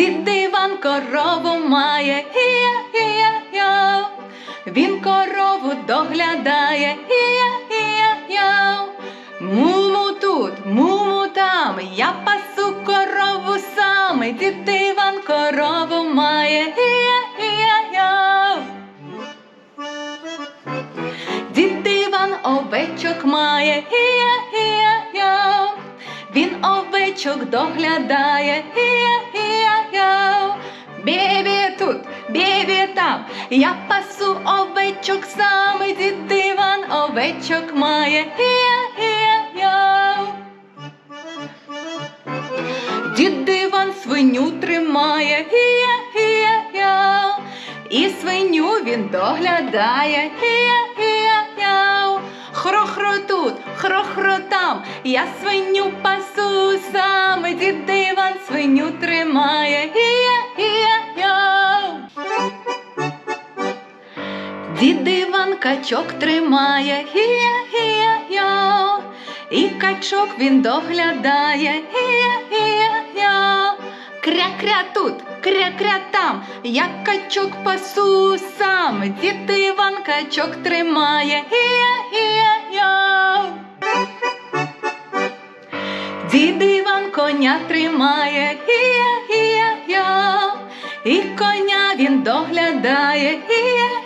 Дід Іван корову має, гія-гія-я. Він корову доглядає, гія-гія-я. Муму тут, муму там, я пасу корову сам, дід Іван корову має, гія-гія-я. Дід Іван овечок має, гія-гія-я. Він овечок доглядає, гія-гія-я. Бібі тут, бібі там, я пасу овечок сам, і дід Іван овечок має. Дід Іван свиню тримає, гія-гія-я. І свиню він доглядає, гія-гія-я. Хро-хро тут, хро-хро там, я свиню пасу сам, і дід Іван свиню тримає, Дід Іван качок тримає, гія-гія-я. І качок він доглядає, гія-гія-я. Кря-кря тут, кря-кря там, я качок пасу сам, дід Іван качок тримає, гія-гія-я. Дід Іван коня тримає, гія-гія-я. І коня він доглядає, гія-гія-я.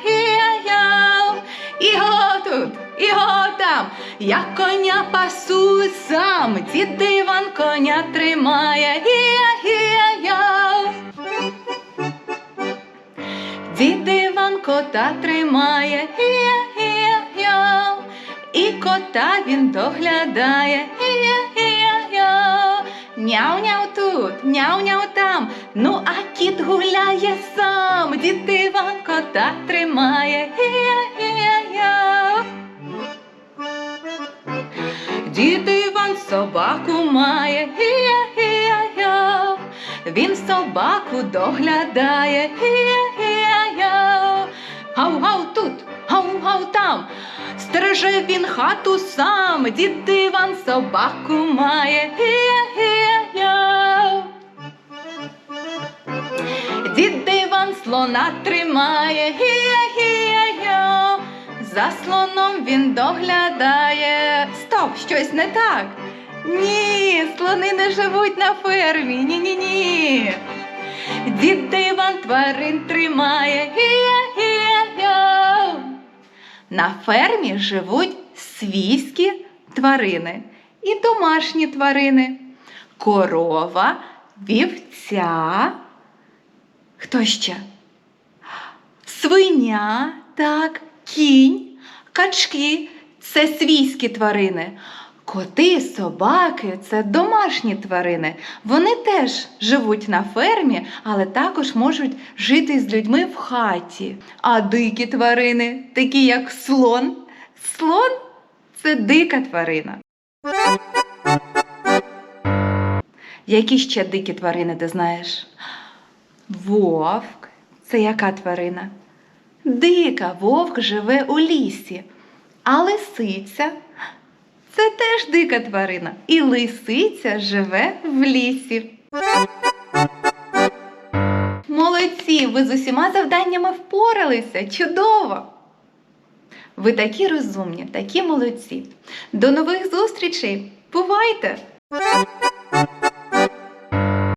Я коня пасу сам, дід Іван коня тримає, гія-гія-я. Дід Іван кота тримає, гія-гія-я. І кота він доглядає, гія-гія-я. Няу-няу тут, няу-няу там, ну а кіт гуляє сам, дід Іван кота тримає, гія-гія-я. Собаку має, гія-гія-я. Він собаку доглядає, гія-гія-я. Гав-гав тут, гав-гав там. Стриже він хату сам, дід Іван собаку має, гія-гія-я. Дід Іван слона тримає, гія-гія-я. За слоном він доглядає. Стоп, щось не так. Ні, слони не живуть на фермі. Ні-ні-ні. Дід Іван тварин тримає. Гія-гія-я. На фермі живуть свійські тварини і домашні тварини. Корова, вівця. Хто ще? Свиня, так, кінь, качки це свійські тварини. Коти, собаки це домашні тварини. Вони теж живуть на фермі, але також можуть жити з людьми в хаті. А дикі тварини, такі як слон. Слон це дика тварина. Які ще дикі тварини ти знаєш? Вовк це яка тварина? Дика вовк живе у лісі, а лисиця це теж дика тварина. І лисиця живе в лісі. Молодці, ви з усіма завданнями впоралися. Чудово! Ви такі розумні, такі молодці. До нових зустрічей! Бувайте!